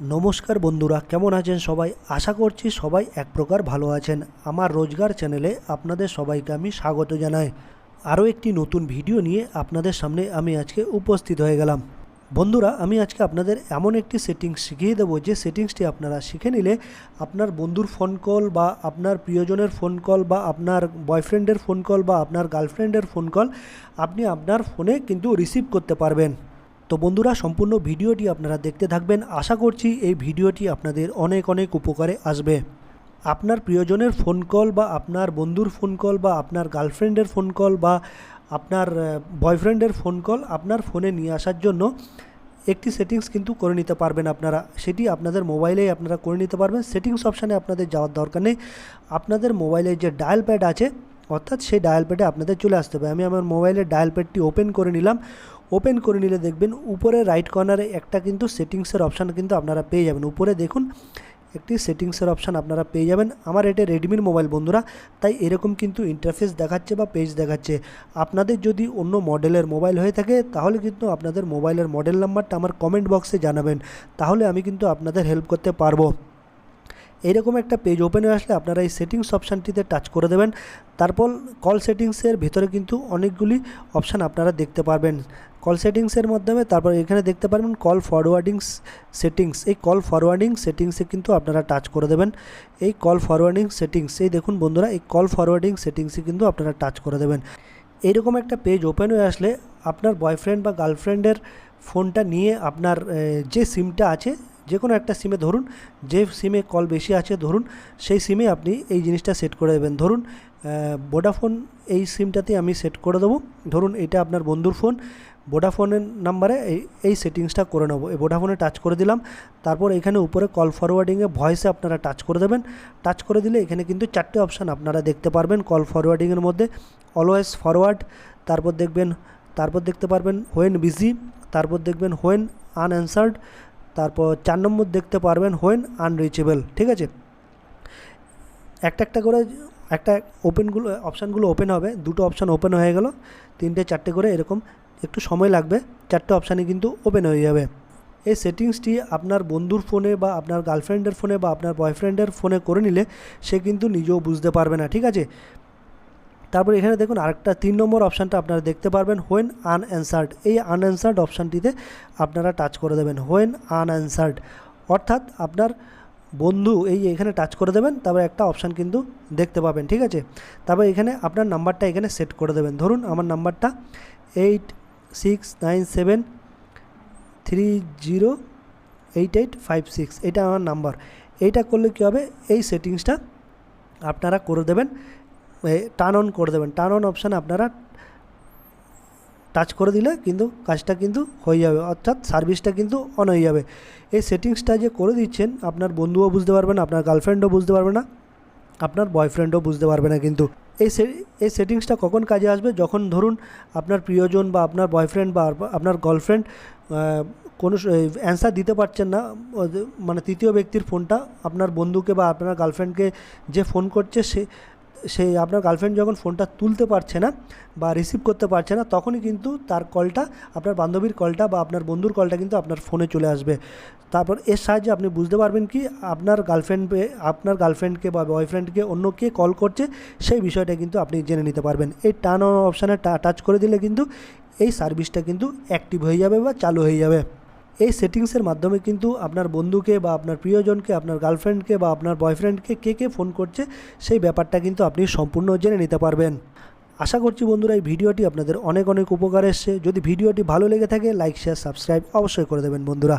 নমস্কার বন্ধুরা, কেমন আছেন সবাই? আশা করছি সবাই এক প্রকার ভালো আছেন। আমার রোজগার চ্যানেলে আপনাদের সবাইকে আমি স্বাগত জানাই। আরও একটি নতুন ভিডিও নিয়ে আপনাদের সামনে আমি আজকে উপস্থিত হয়ে গেলাম। বন্ধুরা, আমি আজকে আপনাদের এমন একটি সেটিংস শিখিয়ে দেবো। যে সেটিংসটি আপনারা শিখে নিলে আপনার বন্ধুর ফোন কল বা আপনার প্রিয়জনের ফোন কল বা আপনার বয়ফ্রেন্ডের ফোন কল বা আপনার গার্লফ্রেন্ডের ফোন কল আপনি আপনার ফোনে কিন্তু রিসিভ করতে পারবেন। তো বন্ধুরা, সম্পূর্ণ ভিডিওটি আপনারা দেখতে থাকবেন। আশা করছি এই ভিডিওটি আপনাদের অনেক অনেক উপকারে আসবে। আপনার প্রিয়জনের ফোন কল বা আপনার বন্ধুর ফোন কল বা আপনার গার্লফ্রেন্ডের ফোন কল বা আপনার বয়ফ্রেন্ডের ফোন কল আপনার ফোনে নিয়ে আসার জন্য একটি সেটিংস কিন্তু করে নিতে পারবেন আপনারা। সেটি আপনাদের মোবাইলেই আপনারা করে নিতে পারবেন। সেটিংস অপশানে আপনাদের যাওয়ার দরকার নেই। আপনাদের মোবাইলে যে ডায়াল প্যাড আছে, অর্থাৎ সেই ডায়াল প্যাডে আপনাদের চলে আসতে হবে। আমি আমার মোবাইলের ডায়াল প্যাডটি ওপেন করে নিলাম। ওপেন করে নিলে দেখবেন উপরে রাইট কর্নারে একটা কিন্তু সেটিংসের অপশান কিন্তু আপনারা পেয়ে যাবেন। উপরে দেখুন, একটি সেটিংসের অপশান আপনারা পেয়ে যাবেন। আমার এটা রেডমির মোবাইল বন্ধুরা, তাই এরকম কিন্তু ইন্টারফেস দেখাচ্ছে বা পেজ দেখাচ্ছে। আপনাদের যদি অন্য মডেলের মোবাইল হয়ে থাকে, তাহলে কিন্তু আপনাদের মোবাইলের মডেল নাম্বারটা আমার কমেন্ট বক্সে জানাবেন। তাহলে আমি কিন্তু আপনাদের হেল্প করতে পারব। এইরকম একটা পেজ ওপেন হয়ে আসলে আপনারা এই সেটিংস অপশানটিতে টাচ করে দেবেন। তারপর কল সেটিংসের ভিতরে কিন্তু অনেকগুলি অপশান আপনারা দেখতে পারবেন। কল সেটিংসের মাধ্যমে, তারপর এখানে দেখতে পারবেন কল ফরওয়ার্ডিংস সেটিংস এই কল ফরওয়ার্ডিং সেটিংসে কিন্তু আপনারা টাচ করে দেবেন। এই কল ফরওয়ার্ডিং সেটিংস এই দেখুন বন্ধুরা, এই কল ফরওয়ার্ডিং সেটিংসে কিন্তু আপনারা টাচ করে দেবেন। এইরকম একটা পেজ ওপেন হয়ে আসলে আপনার বয়ফ্রেন্ড বা গার্লফ্রেন্ডের ফোনটা নিয়ে আপনার যে সিমটা আছে যে কোনো একটা সিমে ধরুন, যে সিমে কল বেশি আছে ধরুন, সেই সিমে আপনি এই জিনিসটা সেট করে দেবেন। ধরুন ভোডাফোন এই সিমটাতে আমি সেট করে দেবো। ধরুন, এটা আপনার বন্ধুর ফোন ভোডাফোনের নাম্বারে এই এই সেটিংসটা করে নেব। এই ভোডাফোনে টাচ করে দিলাম। তারপর এখানে উপরে কল ফরওয়ার্ডিংয়ে ভয়েসে আপনারা টাচ করে দেবেন। টাচ করে দিলে এখানে কিন্তু চারটে অপশান আপনারা দেখতে পারবেন কল ফরওয়ার্ডিংয়ের মধ্যে। অলওয়েজ ফরওয়ার্ড তারপর দেখবেন, তারপর দেখতে পারবেন হোয়েন বিজি তারপর দেখবেন হোয়েন আনঅ্যান্সার্ড তারপর চার নম্বর দেখতে পারবেন হোয়েন আনরিচেবল ঠিক আছে? একটা একটা করে, একটা ওপেনগুলো অপশানগুলো ওপেন হবে। দুটো অপশান ওপেন হয়ে গেল। তিনটে, চারটে করে এরকম একটু সময় লাগবে, চারটে অপশানই কিন্তু ওপেন হয়ে যাবে। এই সেটিংসটি আপনার বন্ধুর ফোনে বা আপনার গার্লফ্রেন্ডের ফোনে বা আপনার বয়ফ্রেন্ডের ফোনে করে নিলে সে কিন্তু নিজেও বুঝতে পারবে না, ঠিক আছে? তারপর এখানে দেখুন আরেকটা তিন নম্বর অপশানটা আপনারা দেখতে পারবেন হোয়েন আনঅ্যান্সার্ড এই আনঅ্যান্সার্ড অপশানটিতে আপনারা টাচ করে দেবেন হোয়েন আনঅ্যান্সার্ড অর্থাৎ আপনার বন্ধু এই এখানে টাচ করে দেবেন, তারপর একটা অপশান কিন্তু দেখতে পাবেন, ঠিক আছে? তারপর এখানে আপনার নাম্বারটা এখানে সেট করে দেবেন। ধরুন আমার নাম্বারটা eight six nine seven three zero eight eight five six এটা আমার নাম্বার। এইটা করলে কী হবে? এই সেটিংসটা আপনারা করে দেবেন। টার্ন অন করে দেবেন। টার্ন অন অপশান আপনারা টাচ করে দিলে কিন্তু কাজটা কিন্তু হয়ে যাবে। অর্থাৎ সার্ভিসটা কিন্তু অন হয়ে যাবে। এই সেটিংসটা যে করে দিচ্ছেন, আপনার বন্ধুও বুঝতে পারবে না, আপনার গার্লফ্রেন্ডও বুঝতে পারবে না, আপনার বয়ফ্রেন্ডও বুঝতে পারবে না কিন্তু। এই এই সেটিংসটা কখন কাজে আসবে? যখন ধরুন আপনার প্রিয়জন বা আপনার বয়ফ্রেন্ড বা আপনার গার্লফ্রেন্ড কোনো অ্যান্সার দিতে পারছেন না মানে তৃতীয় ব্যক্তির ফোনটা আপনার বন্ধুকে বা আপনার গার্লফ্রেন্ডকে যে ফোন করছে সে সেই আপনার গার্লফ্রেন্ড যখন ফোনটা তুলতে পারছে না বা রিসিভ করতে পারছে না, তখনই কিন্তু তার কলটা আপনার বান্ধবীর কলটা বা আপনার বন্ধুর কলটা কিন্তু আপনার ফোনে চলে আসবে। তারপর এর সাহায্যে আপনি বুঝতে পারবেন কি, আপনার গার্লফ্রেন্ড আপনার গার্লফ্রেন্ডকে বা বয়ফ্রেন্ডকে অন্য কে কল করছে, সেই বিষয়টা কিন্তু আপনি জেনে নিতে পারবেন। এই টার্ন অন অপশানে টাচ করে দিলে কিন্তু এই সার্ভিসটা কিন্তু অ্যাক্টিভ হয়ে যাবে বা চালু হয়ে যাবে। এই সেটিংসের মাধ্যমে কিন্তু আপনার বন্ধুকে বা আপনার প্রিয়জনকে, আপনার গার্লফ্রেন্ডকে বা আপনার বয়ফ্রেন্ডকে কে কে ফোন করছে, সেই ব্যাপারটা কিন্তু আপনি সম্পূর্ণ জেনে নিতে পারবেন। আশা করছি বন্ধুরা, এই ভিডিওটি আপনাদের অনেক অনেক উপকার এসছে। যদি ভিডিওটি ভালো লেগে থাকে, লাইক, শেয়ার, সাবস্ক্রাইব অবশ্যই করে দেবেন বন্ধুরা।